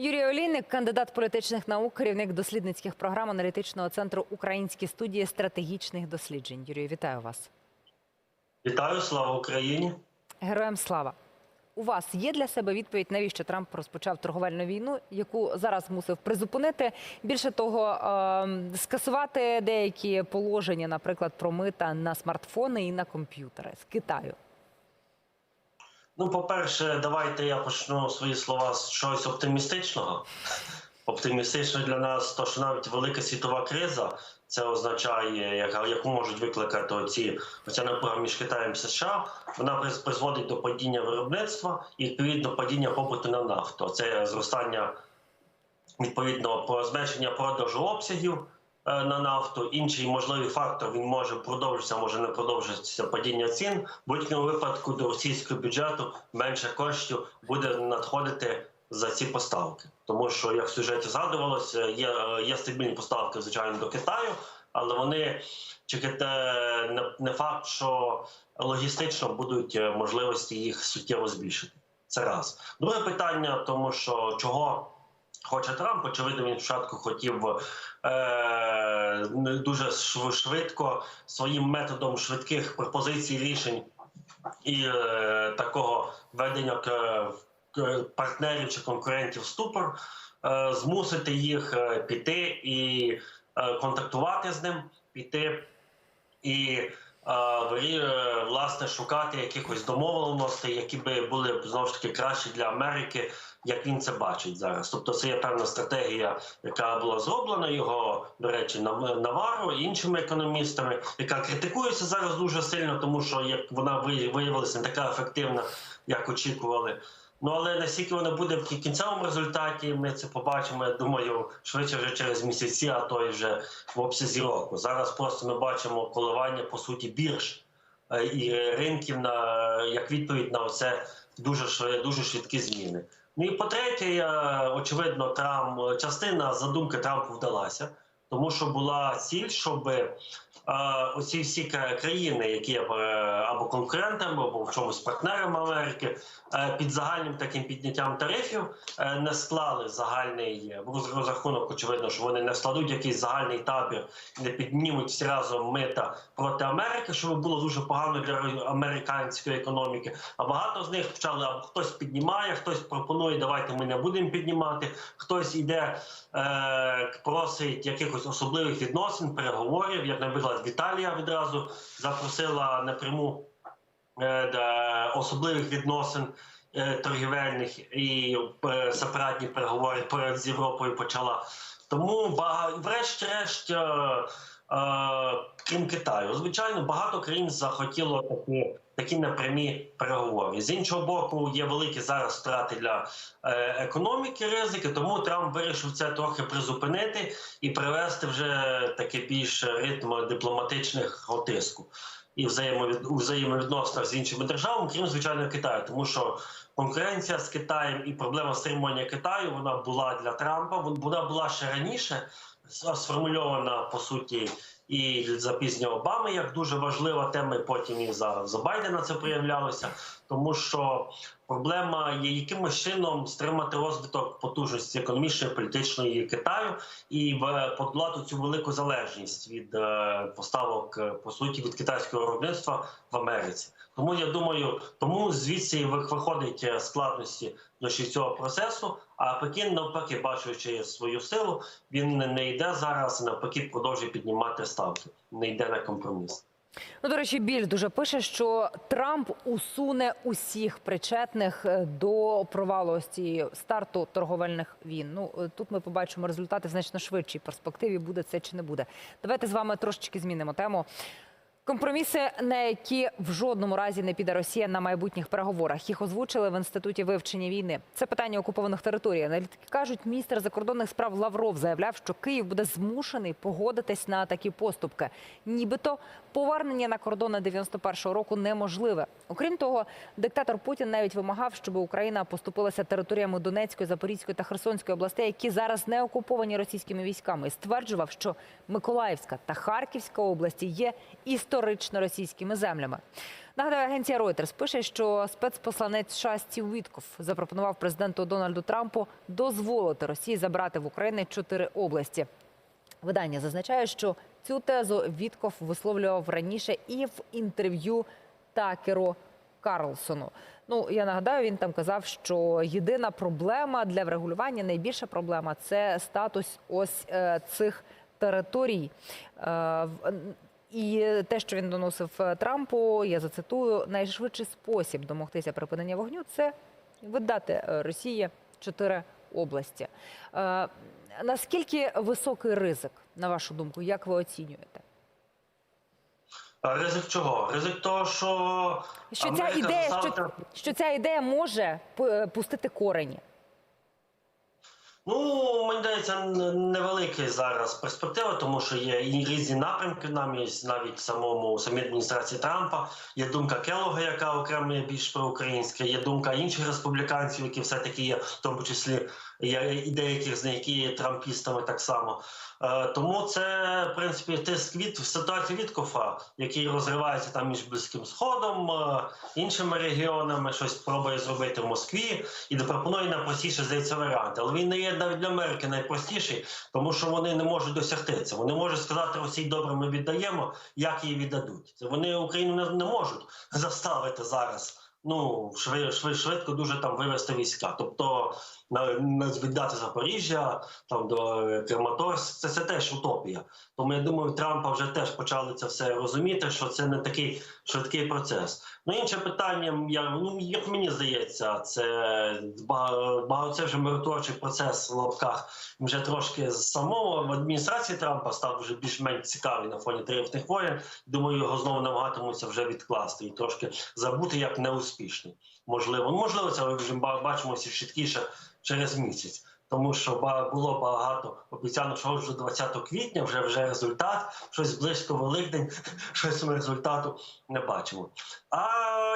Юрій Олійник, кандидат політичних наук, керівник дослідницьких програм аналітичного центру Українські студії стратегічних досліджень. Юрію, вітаю вас. Вітаю, слава Україні. Героям слава. У вас є для себе відповідь, навіщо Трамп розпочав торговельну війну, яку зараз мусив призупинити. Більше того, ем, скасувати деякі положення, наприклад, про мита на смартфони і на комп'ютери з Китаю. Ну, по-перше, давайте я почну свої слова з чогось оптимістичного. Оптимістично для нас, то що навіть велика світова криза це означає, яку можуть викликати оці оця напруга між Китаєм і США. Вона призводить до падіння виробництва і відповідно падіння попиту на нафту. Це зростання відповідно про зменшення продажу обсягів на нафту. Інший можливий фактор він може продовжитися, може не продовжитися падіння цін. Будь-якому випадку до російського бюджету менше коштів буде надходити за ці поставки, тому що як в сюжеті згадувалося, є, е, є стабільні поставки, звичайно, до Китаю, але вони чекайте не, факт, що логістично будуть е, можливості їх суттєво збільшити. Це раз. Друге питання, тому що чого хоче Трамп, очевидно, він спочатку хотів е, дуже швидко своїм методом швидких пропозицій рішень і е, такого ведення к- партнерів чи конкурентів в ступор, е, змусити їх е, піти і е, контактувати з ним, піти і е, е, власне шукати якихось домовленостей, які би були б знову ж таки кращі для Америки, як він це бачить зараз. Тобто це є певна стратегія, яка була зроблена його, до речі, Нав- Наваро іншими економістами, яка критикується зараз дуже сильно, тому що як вона виявилася не така ефективна, як очікували. Ну але наскільки вона буде в кінцевому результаті, ми це побачимо. Я думаю, швидше вже через місяці, а то й вже в обсязі року. Зараз просто ми бачимо коливання по суті бірж е, і ринків на як відповідь на це дуже дуже швидкі зміни. Ну і по-третє, е, очевидно, Трамп частина задумки Трампу вдалася, тому що була ціль, щоб е, оці всі країни, які є е, або конкурентами, або в чомусь партнерами Америки, е, під загальним таким підняттям тарифів не склали загальний розрахунок. Очевидно, що вони не складуть якийсь загальний табір, не піднімуть всі разом мита проти Америки, що було дуже погано для американської економіки. А багато з них почали або хтось піднімає, хтось пропонує, давайте ми не будемо піднімати. Хтось іде, просить якихось особливих відносин, переговорів. Як, наприклад, Віталія відразу запросила напряму е, особливих відносин е, торгівельних і е, сепаратні переговори з Європою почала. Тому врешті-решт, крім Китаю, звичайно, багато країн захотіло такі, такі напрямі переговори. З іншого боку, є великі зараз втрати для е, економіки, ризики, тому Трамп вирішив це трохи призупинити і привести вже таке більш ритм дипломатичних тиску і взаємовід... у взаємовідносинах з іншими державами, крім звичайно Китаю, тому що конкуренція з Китаєм і проблема стримування Китаю вона була для Трампа. Вона була ще раніше сформульована по суті і за пізні Обами як дуже важлива тема. і Потім і за, за Байдена це проявлялося, тому що проблема є якимось чином стримати розвиток потужності економічної, політичної Китаю і в подолати цю велику залежність від е, поставок е, по суті від китайського виробництва в Америці. Тому я думаю, тому звідси вих- виходить е, складності цього процесу. А Пекін навпаки, бачучи свою силу, він не йде зараз, навпаки, продовжує піднімати ставки, не йде на компроміс. Ну, до речі, біль дуже пише, що Трамп усуне усіх причетних е, до провалу ось цієї старту торговельних війн. Ну е, тут ми побачимо результати в значно швидшій перспективі. Буде це чи не буде. Давайте з вами трошечки змінимо тему. Компроміси, на які в жодному разі не піде Росія на майбутніх переговорах. Їх озвучили в інституті вивчення війни. Це питання окупованих територій. Аналітики кажуть, міністр закордонних справ Лавров заявляв, що Київ буде змушений погодитись на такі поступки. Нібито повернення на кордони 91-го року неможливе. Окрім того, диктатор Путін навіть вимагав, щоб Україна поступилася територіями Донецької, Запорізької та Херсонської областей, які зараз не окуповані російськими військами, і стверджував, що Миколаївська та Харківська області є історично російськими землями. Нагадаю, агенція Reuters пише, що спецпосланець США Стів Вітков запропонував президенту Дональду Трампу дозволити Росії забрати в України чотири області. Видання зазначає, що цю тезу Вітков висловлював раніше і в інтерв'ю Такеру Карлсону. Ну я нагадаю, він там казав, що єдина проблема для врегулювання, найбільша проблема це статус ось е, цих територій. Е, і те, що він доносив е, Трампу, я зацитую, найшвидший спосіб домогтися припинення вогню це видати Росії чотири області. Наскільки високий ризик, на вашу думку, як ви оцінюєте? Ризик чого? Ризик того, що, Що ця ідея, що, що ця ідея може п- пустити корені? Ну, мені здається, невелика зараз перспектива, тому що є і різні напрямки. Нам є навіть самому самій адміністрації Трампа. Є думка Келлога, яка окремо більш проукраїнська. Є думка інших республіканців, які все таки є, в тому числі і деяких з них, які є трампістами так само. Е, тому це в принципі тиск від в ситуації Віткофа, який розривається там між близьким сходом, е, іншими регіонами, щось пробує зробити в Москві і пропонує найпростіше здається варіант. Але він не є навіть для Америки найпростіший, тому що вони не можуть досягти це. Вони можуть сказати Росії, добре, ми віддаємо, як її віддадуть. Це вони Україну не, не можуть заставити зараз. Ну швид, швид, швидко дуже там вивести війська. Тобто віддати Запоріжжя, там до е, Краматорськ, це, це теж утопія. Тому я думаю, Трампа вже теж почали це все розуміти, що це не такий швидкий процес. Ну інше питання, я ну як мені здається, це ба- ба- це вже миротворчий процес в лапках. Вже трошки з самого в адміністрації Трампа став вже більш-менш цікавий на фоні тарифних воєн. Думаю, його знову намагатимуться вже відкласти і трошки забути як неуспішний. Можливо, Ну, можливо, це вже ба- бачимо чіткіше через місяць. Тому що було багато обіцяно, що вже 20 квітня вже вже результат, щось близько Великдень, щось ми результату не бачимо. А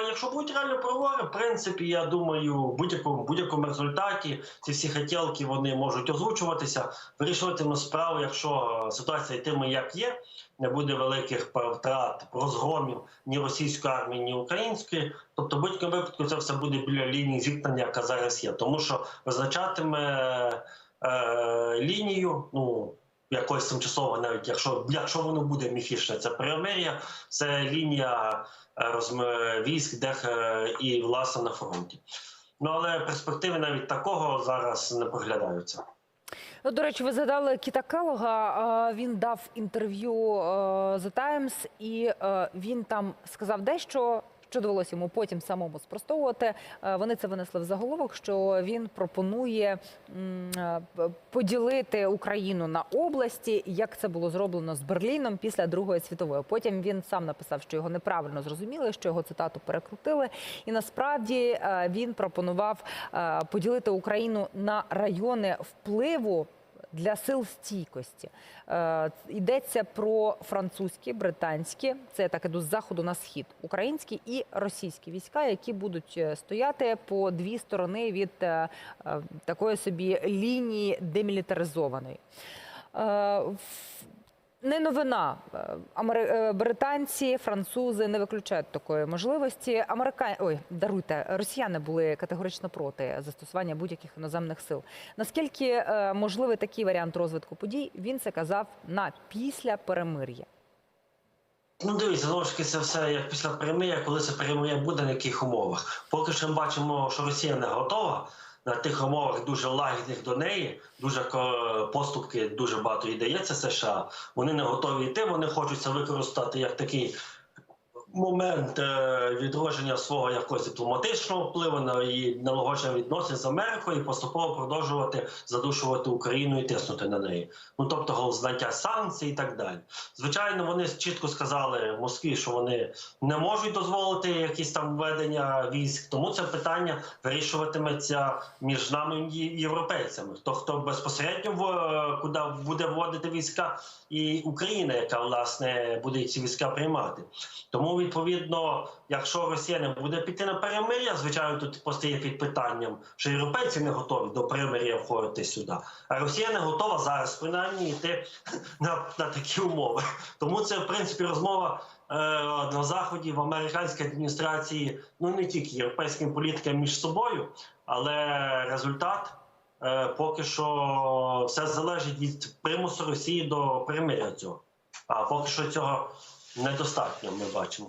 якщо будуть реально переговори, в принципі, я думаю, в будь-якому будь-якому результаті ці всі хотілки вони можуть озвучуватися, вирішуватимуть справу, якщо ситуація йтиме як є, не буде великих втрат, розгромів ні російської армії, ні української. Тобто, будь-якому випадку це все буде біля лінії зіткнення, яка зараз є, тому що визначатиме е, лінію, ну. Якось тимчасово, навіть якщо якщо воно буде міфічне, це перемир'я, це лінія е, розм... військ, де е, і власне на фронті. Ну але перспективи навіть такого зараз не проглядаються. Ну, до речі, ви згадали Кіта Келлога. Він дав інтерв'ю е, The Times, і е, він там сказав дещо. Що довелося йому потім самому спростовувати. Е, Вони це винесли в заголовок, що він пропонує е, поділити Україну на області, як це було зроблено з Берліном після Другої світової. Потім він сам написав, що його неправильно зрозуміли, що його цитату перекрутили. І насправді е, він пропонував поділити Україну на райони впливу. Для сил стійкості Е, йдеться про французькі, британські, це я так іду з заходу на схід, українські і російські війська, які будуть е, стояти по дві сторони від е, такої собі лінії демілітаризованої. Не новина. Е, е, Британці, французи не виключають такої можливості. Америка... Ой, даруйте, росіяни були категорично проти застосування будь-яких іноземних сил. Наскільки е, можливий такий варіант розвитку подій? Він це казав на після перемир'я. Ну, дивіться, знову ж таки, це все як після перемир'я, коли це перемир'я буде на яких умовах. Поки що ми бачимо, що Росія не готова. На тих умовах дуже лагідних до неї, дуже поступки дуже багато і дається США. Вони не готові йти, вони хочуть це використати як такий момент е, відродження свого якогось дипломатичного впливу на її налагодження відносин з Америкою і поступово продовжувати задушувати Україну і тиснути на неї. Ну тобто зняття санкцій і так далі. Звичайно, вони чітко сказали Москві, що вони не можуть дозволити якісь там введення військ. Тому це питання вирішуватиметься між нами і європейцями. Хто хто безпосередньо в куди буде вводити війська, і Україна, яка власне буде ці війська приймати. Тому відповідно, якщо Росія не буде піти на перемир'я, звичайно, тут постає під питанням, що європейці не готові до перемир'я входити сюди. А Росія не готова зараз принаймні йти на, на такі умови. Тому це в принципі розмова е, на заході в американській адміністрації, ну не тільки європейським політикам між собою, але результат. Е, Поки що все залежить від примусу Росії до перемиря цього. А поки що цього недостатньо, ми бачимо.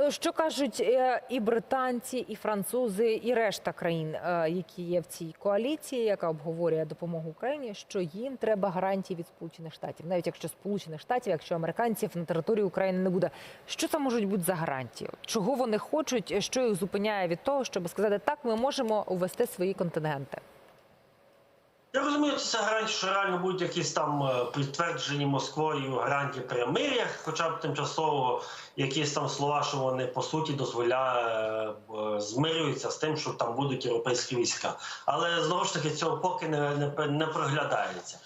Е, Що кажуть е, і британці, і французи, і решта країн, е, які є в цій коаліції, яка обговорює допомогу Україні, що їм треба гарантії від Сполучених Штатів, навіть якщо Сполучених Штатів, якщо американців на території України не буде, що це можуть бути за гарантії? Чого вони хочуть? Що їх зупиняє від того, щоб сказати так, ми можемо увести свої контингенти? Я розумію, це гарантія, що реально будуть якісь там е, підтверджені Москвою гарантії перемир'я, хоча б тимчасово якісь там слова, що вони по суті дозволяє е, змирюються з тим, що там будуть європейські війська. Але знову ж таки цього поки не, не, не проглядається.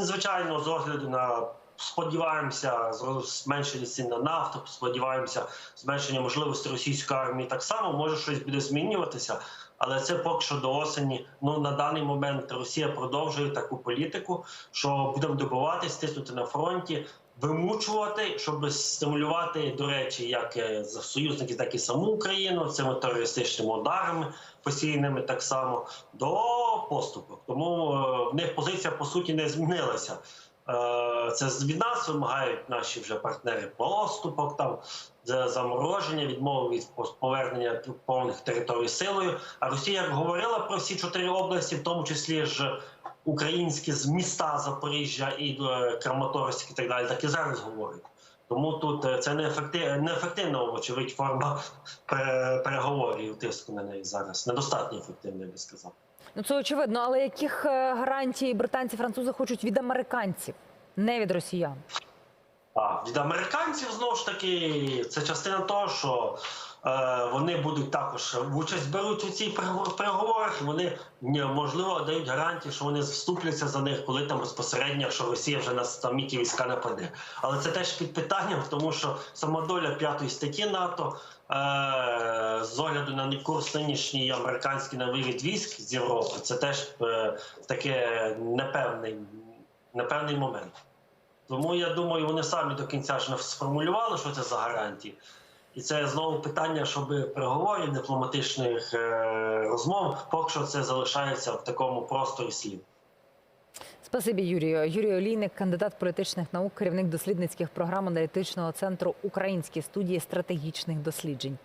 Звичайно, з огляду на сподіваємося, зменшення цін на нафту, сподіваємося, зменшення можливості російської армії так само може щось буде змінюватися. Але це поки що до осені. Ну на даний момент Росія продовжує таку політику, що будемо добиватись, тиснути на фронті, вимучувати, щоб стимулювати, до речі, як е, союзники, так і саму Україну цими терористичними ударами постійними, так само до поступок. Тому е, в них позиція по суті не змінилася. Е, Це від нас вимагають наші вже партнери поступок, там замороження, відмови від повернення повних територій силою. А Росія як говорила про всі чотири області, в тому числі ж українські з міста Запоріжжя і е, Краматорськ і так далі, так і зараз говорить. Тому тут е, це неефективна, вочевидь форма переговорів тиску на неї зараз. Недостатньо ефективна, я би сказав. Ну це очевидно, але яких е, гарантій британці, французи хочуть від американців, не від росіян? А від американців знову ж таки це частина того, що вони будуть також участь беруть у переговор- переговорах. Вони можливо дають гарантії, що вони вступляться за них, коли там безпосередньо, що Росія вже на саміті війська нападе. Але це теж під питанням, тому що сама доля п'ятої статті НАТО. е, З огляду на курс нинішній американський на вивід військ з Європи, це теж е, таке непевний, непевний момент. Тому я думаю, вони самі до кінця ж не сформулювали, що це за гарантії. І це знову питання, щоб переговорів, дипломатичних е, розмов, поки що це залишається в такому просторі слів. Спасибі, Юрію. Юрій Олійник, кандидат політичних наук, керівник дослідницьких програм аналітичного центру Українські студії стратегічних досліджень.